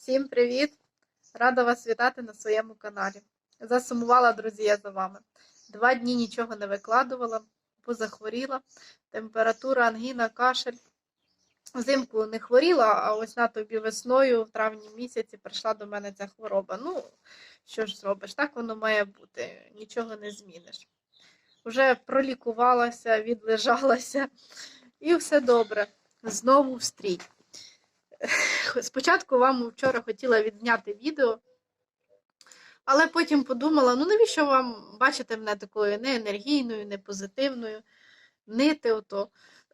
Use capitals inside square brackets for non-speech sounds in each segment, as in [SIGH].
Всім привіт! Рада вас вітати на своєму каналі. Засумувала, друзі, я за вами. Два дні нічого не викладувала, позахворіла. Температура, ангіна, кашель. Взимку не хворіла, а ось на тобі весною, в травні місяці, прийшла до мене ця хвороба. Ну, що ж зробиш, так воно має бути, нічого не зміниш. Вже пролікувалася, відлежалася, і все добре. Знову в стрій. Спочатку вам вчора хотіла відзняти відео, але потім подумала: ну навіщо вам бачити мене такою неенергійною, непозитивною, нити ото.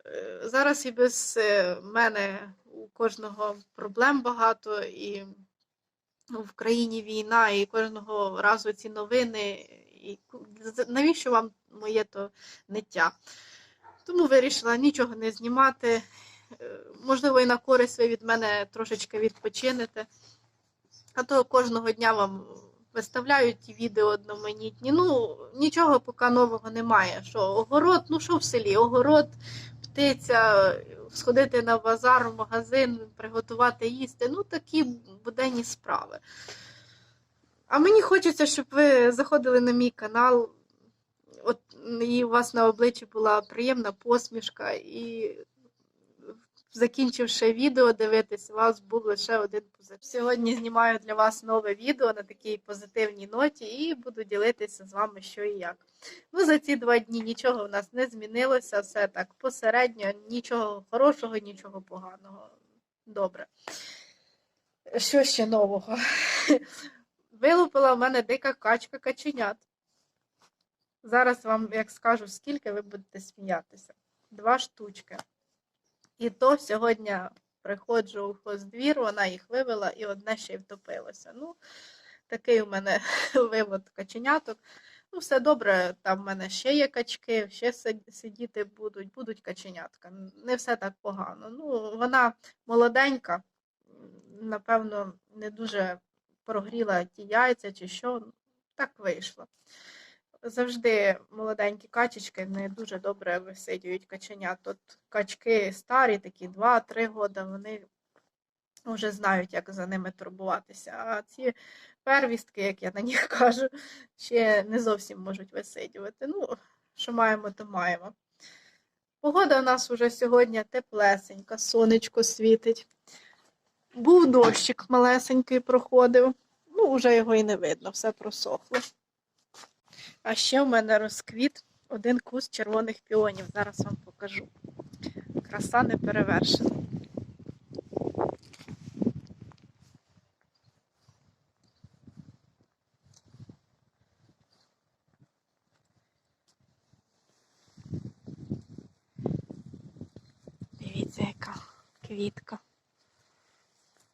Е, Зараз і без е, мене у кожного проблем багато, і в країні війна, і кожного разу ці новини. І навіщо вам моє то ниття? Тому вирішила нічого не знімати. Е, Можливо, і на користь ви від мене трошечки відпочинете. А то кожного дня вам виставляють ті відео одноманітні. Ну, нічого поки нового немає. Що огород, ну що в селі? Огород, птиця, сходити на базар, в магазин, приготувати їсти. Ну, такі буденні справи. А мені хочеться, щоб ви заходили на мій канал. От і у вас на обличчі була приємна посмішка, і закінчивши відео дивитись, у вас був лише один позитив. Сьогодні знімаю для вас нове відео на такій позитивній ноті і буду ділитися з вами, що і як. Ну, за ці два дні нічого в нас не змінилося, все так посередньо, нічого хорошого, нічого поганого. Добре. Що ще нового? [LAUGHS] Вилупила в мене дика качка каченят. Зараз вам, як скажу, скільки ви будете сміятися. Два штучки. І то сьогодні приходжу в хоздвір, вона їх вивела і одне ще й втопилося. Ну, такий у мене [LAUGHS] вивод каченяток. Ну, все добре, там в мене ще є качки, ще сидіти будуть, будуть каченятка. Не все так погано. Ну, вона молоденька, напевно, не дуже прогріла ті яйця чи що. Так вийшло. Завжди молоденькі качечки не дуже добре висидюють каченят. От качки старі, такі 2-3 роки, вони вже знають, як за ними турбуватися. А ці первістки, як я на них [LAUGHS] кажу, ще не зовсім можуть висидювати. Ну, що маємо, то маємо. Погода у нас уже сьогодні теплесенька, сонечко світить. Був дощик малесенький проходив. Ну, вже його і не видно, все просохло. А ще в мене розквіт один куст червоних піонів. Зараз вам покажу. Краса не перевершена. Дивіться, яка квітка.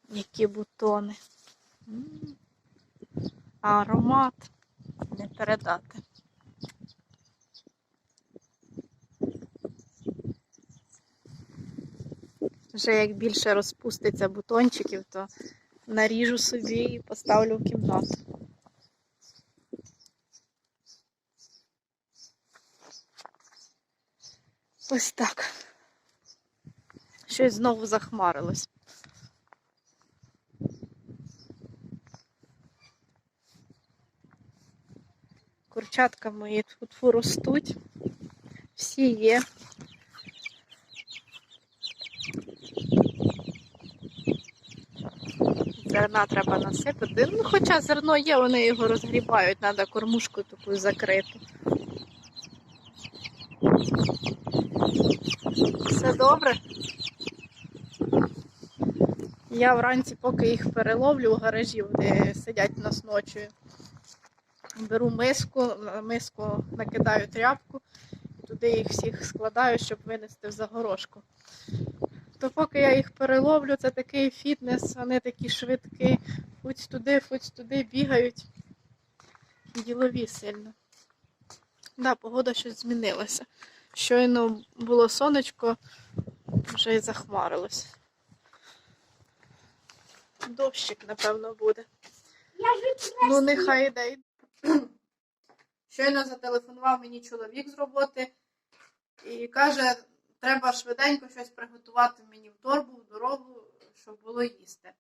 Які бутони. Аромат не передати. Вже як більше розпуститься бутончиків, то наріжу собі і поставлю в кімнату. Ось так. Щось знову захмарилось. Курчатка мої тут ростуть. Всі є. Зерна треба насипати. Ну, хоча зерно є, вони його розгрібають, треба кормушку таку закрити. Все добре. Я вранці, поки їх переловлю у гаражі, де сидять нас ночою. Беру миску, на миску накидаю тряпку, туди їх всіх складаю, щоб винести в загорожку. То поки я їх переловлю, це такий фітнес, вони такі швидкі, фуць туди, фуць туди бігають. Ділові сильно. Да, погода щось змінилася. Щойно було сонечко, вже й захмарилось. Дощик, напевно, буде. Ну, нехай йде. Щойно зателефонував мені чоловік з роботи і каже, треба швиденько щось приготувати мені в торбу, в дорогу, щоб було їсти.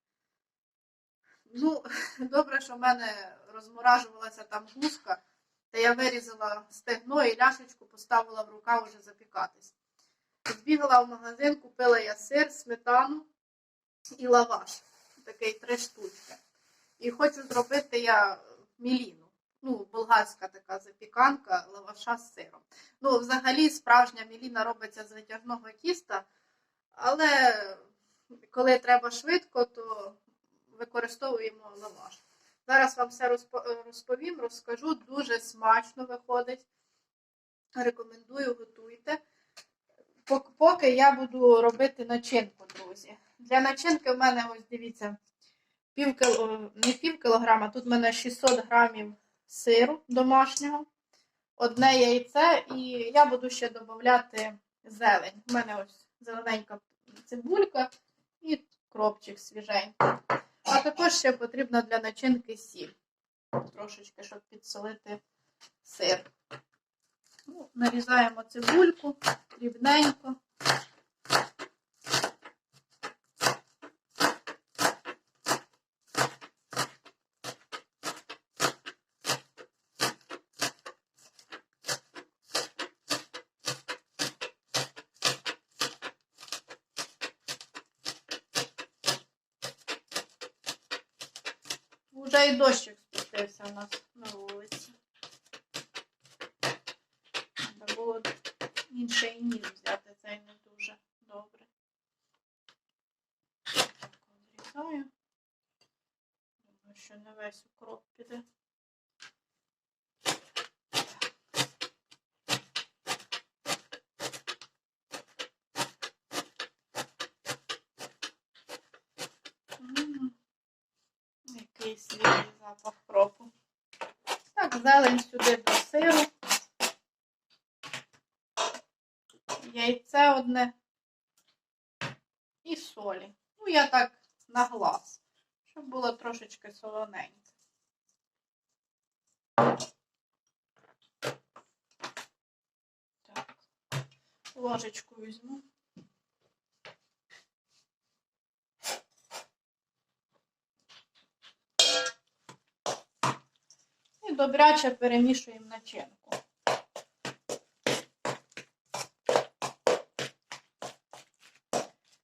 Ну, [LAUGHS] добре, що в мене розморажувалася там гуска, та я вирізала стегно і ляшечку поставила в рукав уже запікатись. Збігала в магазин, купила я сир, сметану і лаваш. Такий три штучки. І хочу зробити я міліну. Ну, болгарська така запіканка, лаваша з сиром. Ну, взагалі, справжня міліна робиться з витяжного тіста, але коли треба швидко, то використовуємо лаваш. Зараз вам все розповім, розкажу. Дуже смачно виходить. Рекомендую, готуйте. Поки я буду робити начинку, друзі. Для начинки в мене, ось дивіться, пів кіло, не пів кілограма, тут в мене 600 грамів сиру домашнього, одне яйце, і я буду ще додати зелень. У мене ось зелененька цибулька і кропчик свіженький. А також ще потрібна для начинки сіль. Трошечки, щоб підсолити сир. Ну, нарізаємо цибульку дрібненько. Уже і дощик спустився у нас на вулиці. Треба було інший ніж взяти, цей не дуже добре. Так, відрізаю. Думаю, що не весь укроп піде. М, Який свіжий запах кропу. Так, зелень сюди до сиру. Яйце одне і солі. Ну, я так на глаз, щоб було трошечки солоненьке. Так, ложечку візьму. Добряче перемішуємо начинку.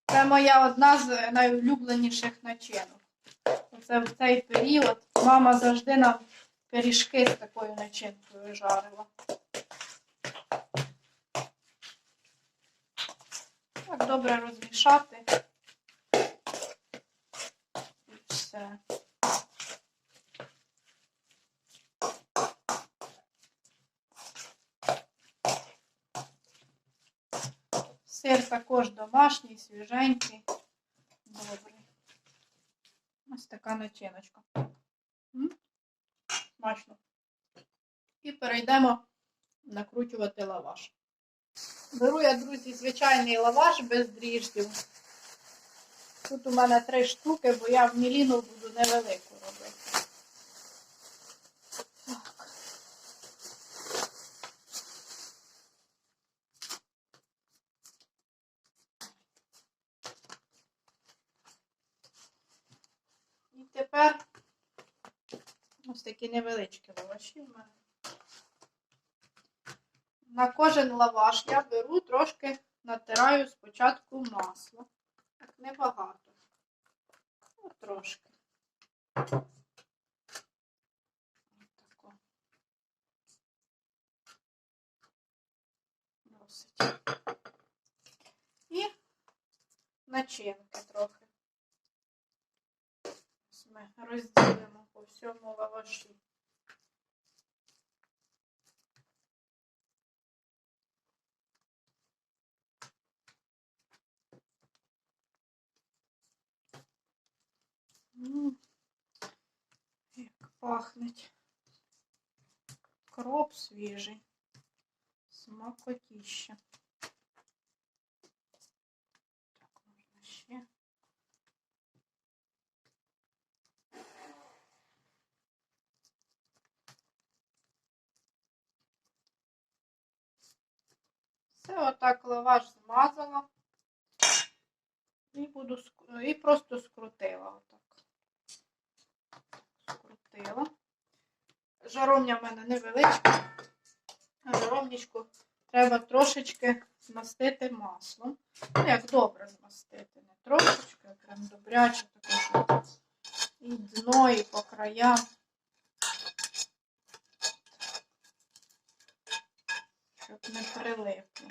Це моя одна з найулюбленіших начинок. Оце в цей період мама завжди нам пиріжки з такою начинкою жарила. Так, добре розмішати. І все. Сир також домашній, свіженький, добрий. Ось така начиночка. Смачно. І перейдемо накручувати лаваш. Беру я, друзі, звичайний лаваш без дріждів. Тут у мене три штуки, бо я в міліну буду невелику робити. Так. І тепер ось такі невеличкі лаваші в мене. На кожен лаваш я беру трошки натираю спочатку масло. Так, небагато. Ну, трошки. Отако. Досить. І начинки трохи. Ми розділимо по всьому лаваші. М, Як пахнеть. Кроп свіжий. Смакотіще. себе, отак лаваш змазала і буду і просто скрутила. Отак. Скрутила. Жаровня в мене невеличка, Жаромнічку треба трошечки змастити маслом. Ну, як добре змастити, не трошечки, а прям добряче таке. І дно, і по краям. Щоб не прилипло.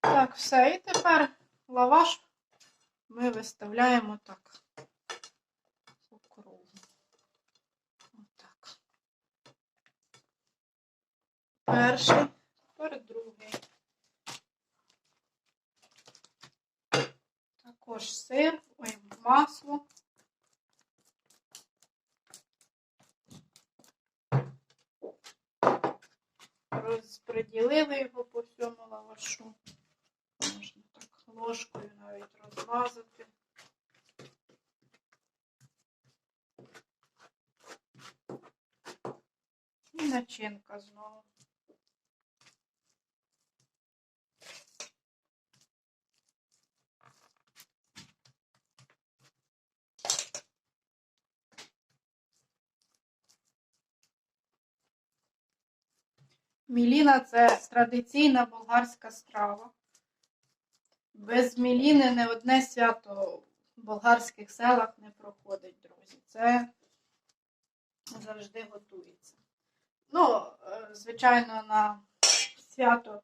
Так, все. І тепер лаваш ми виставляємо так. Перший, тепер другий. Також сир, ой, масло. Розподілили його по всьому лавашу. Можна так ложкою навіть розмазати. І начинка знову. Міліна це традиційна болгарська страва. Без міліни не одне свято в болгарських селах не проходить, друзі. Це завжди готується. Ну, е, звичайно, на свято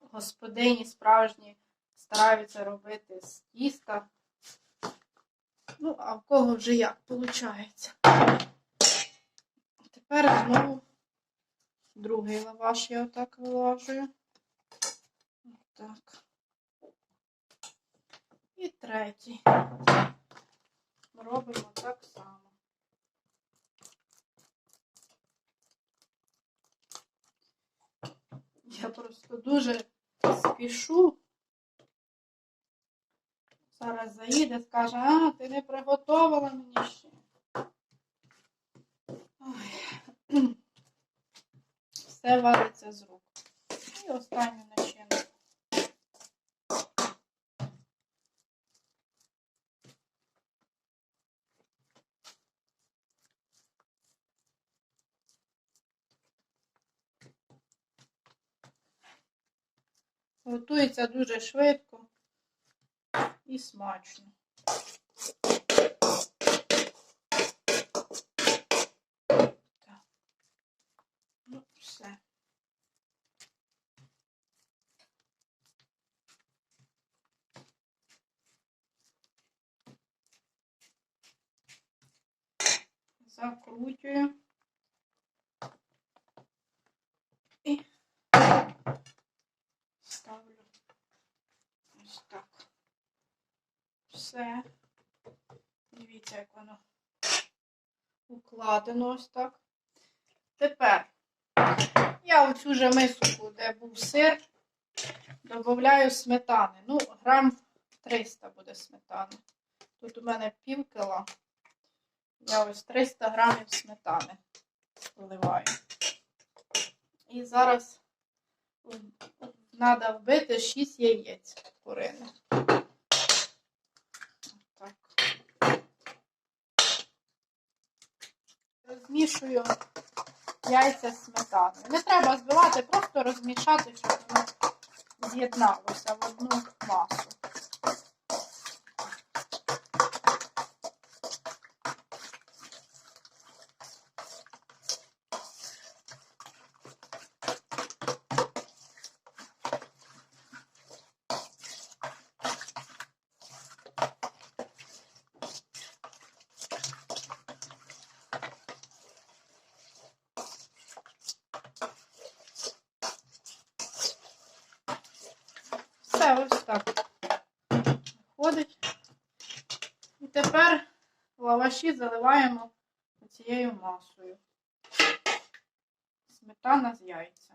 господині справжні стараються робити з тіста. Ну, а в кого вже як виходить. Тепер знову другий лаваш я отак вилажую. Так. І третій. Робимо так само. Я просто дуже спішу. Зараз заїде, скаже, а, ти не приготувала мені ще. Все валиться з рук. І останню начинку. Готується дуже швидко і смачно. Так. Ну, все. Закручую. І ставлю ось так. Все. Дивіться, як воно укладено ось так. Тепер я оцю же миску, де був сир, додаю сметани. Ну, грам 300 буде сметани. Тут у мене пів кила. Я ось 300 грамів сметани вливаю. І зараз треба вбити 6 яєць куриних. Так. Розмішую яйця з сметаною. Не треба збивати, просто розмішати, щоб воно з'єдналося в одну масу. Все ось так виходить. І тепер лаваші заливаємо цією масою. Сметана з яйцем.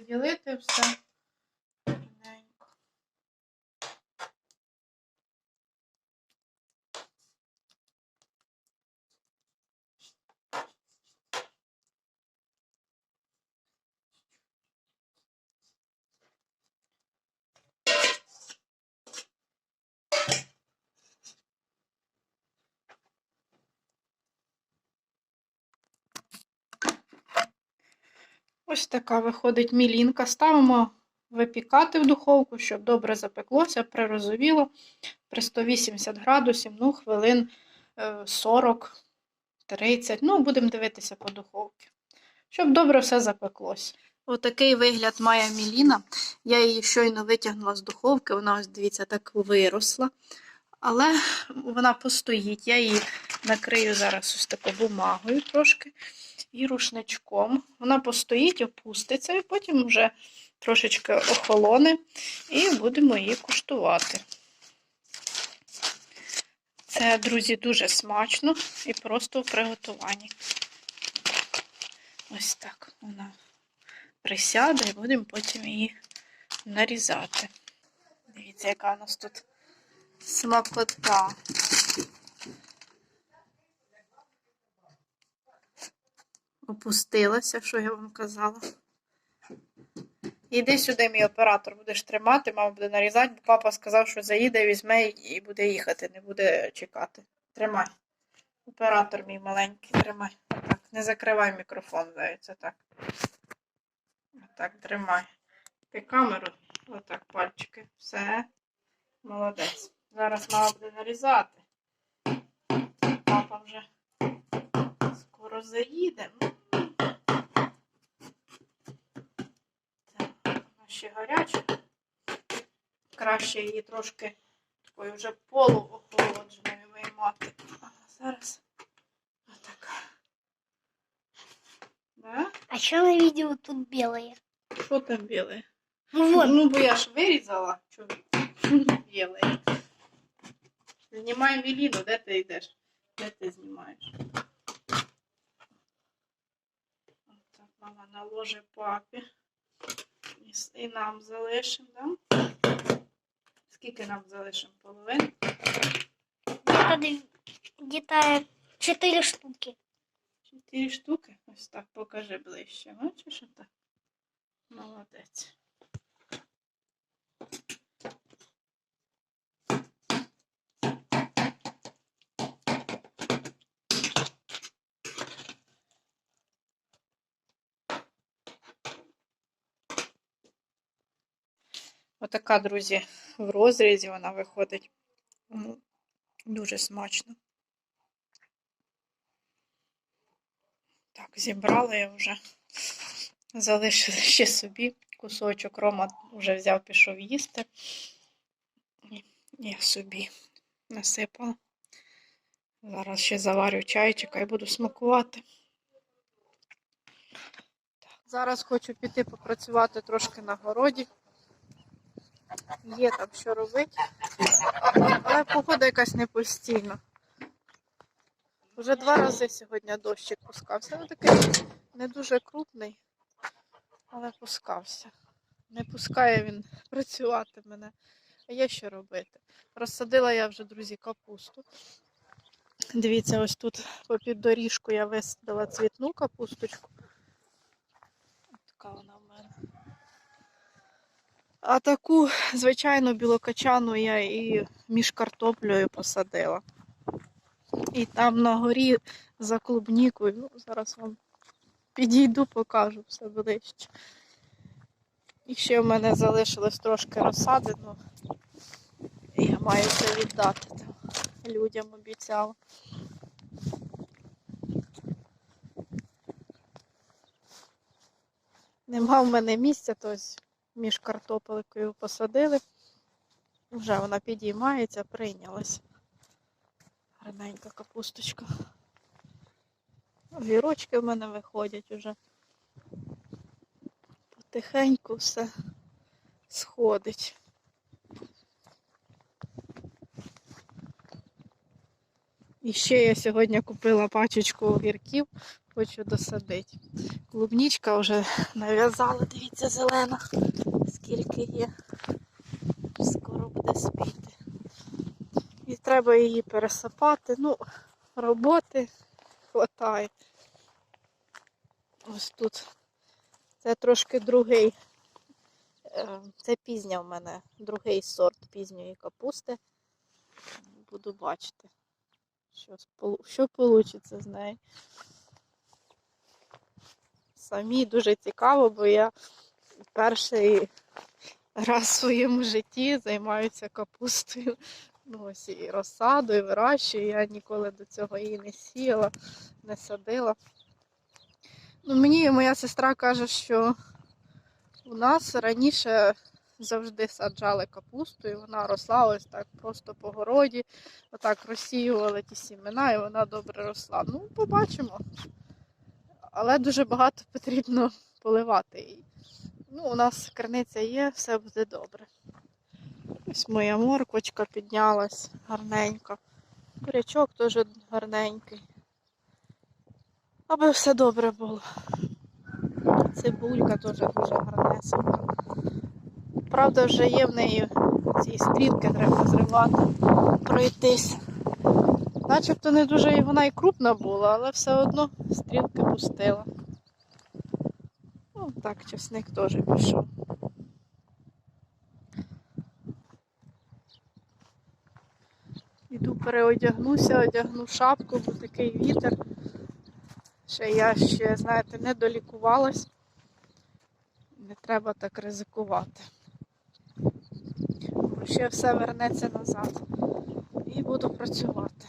Розді- все. Ось така виходить мілінка. Ставимо випікати в духовку, щоб добре запеклося, прирозовіло при 180 градусів, ну, хвилин е, 40, 30. Ну, будемо дивитися по духовці. Щоб добре все запеклося. Отакий вигляд має міліна. Я її щойно витягнула з духовки, вона ось, дивіться, так виросла. Але вона постоїть. Я її накрию зараз ось такою бумагою трошки і рушничком. Вона постоїть, опуститься, і потім вже трошечки охолоне, і будемо її куштувати. Це, друзі, дуже смачно і просто в приготуванні. Ось так вона присяде і будемо потім її нарізати. Дивіться, яка у нас тут смакота. Опустилася, що я вам казала. Іди сюди, мій оператор, будеш тримати, мама буде нарізати, бо папа сказав, що заїде, візьме і буде їхати, не буде чекати. Тримай. Оператор мій маленький, тримай. Так, не закривай мікрофон, здається, так. Так, тримай. Ти камеру, отак, пальчики. Все. Молодець. Зараз мама буде нарізати. Папа вже скоро заїде. М. Так, вона ще гаряча. Краще її трошки такою вже полуохолодженою виймати. А зараз отак. Да? А что на видео тут белое? Що там біле? Ну вот, Ну, бо я ж вирізала. Що біле? Знімай Міліну, де ти йдеш? Де ти знімаєш? Так, мама наложить папі. І, нам залишимо, да? Скільки нам залишимо? Половину? где-то четыре штуки. Чотири штуки. Ось так покажи ближче. Бачиш отак? Молодець. Отака, друзі, в розрізі вона виходить. Ну, Дуже смачно. Так, зібрала я вже. Залишила ще собі кусочок. Рома вже взяв, пішов їсти. Я собі насипала. Зараз ще заварю чайчика і буду смакувати. Зараз хочу піти попрацювати трошки на городі. Є там що робити. Але погода якась не постійна. Вже два рази сьогодні дощик пускався. Ну такий не дуже крупний, але пускався. Не пускає він працювати мене. А є що робити. Розсадила я вже, друзі, капусту. Дивіться, ось тут попід доріжку я висадила цвітну капусточку. Ось така вона. А таку, звичайно, білокачану я і між картоплею посадила. І там на горі за клубнікою. Ну, зараз вам підійду, покажу все ближче. І ще в мене залишилось трошки розсади, ну я маю це віддати. Там. Людям обіцяла. Нема в мене місця, то ось між картопелькою посадили. Вже вона підіймається, прийнялась. Гарненька капусточка. Огірочки в мене виходять уже. Потихеньку все сходить. І ще я сьогодні купила пачечку огірків. хочу досадити. Клубнічка вже нав'язала, дивіться, зелена, скільки є. Скоро буде спіти. І треба її пересапати. Ну, роботи хватає. Ось тут. Це трошки другий. е, Це пізня в мене, другий сорт пізньої капусти. Буду бачити, що, вийде з неї. Самі дуже цікаво, бо я перший раз в своєму житті займаюся капустою. Ну, ось і розсадою, вирощую. Я ніколи до цього її не сіяла, не садила. Ну, мені моя сестра каже, що у нас раніше завжди саджали капусту, і вона росла ось так просто по городі, отак розсіювали ті сімена, і вона добре росла. Ну, побачимо. Але дуже багато потрібно поливати її. Ну, у нас криниця є, все буде добре. Ось моя морквочка піднялась гарненько. Бурячок теж гарненький. Аби все добре було. Цибулька теж дуже гарнесенька. Правда, вже є в неї ці стрілки, треба зривати, пройтись. Начебто не дуже вона і крупна була, але все одно стрілки пустила. Так, часник теж пішов. Іду переодягнуся, одягну шапку, бо такий вітер. Ще я ще, знаєте, не долікувалась. Не треба так ризикувати. Ще все вернеться назад. І буду працювати.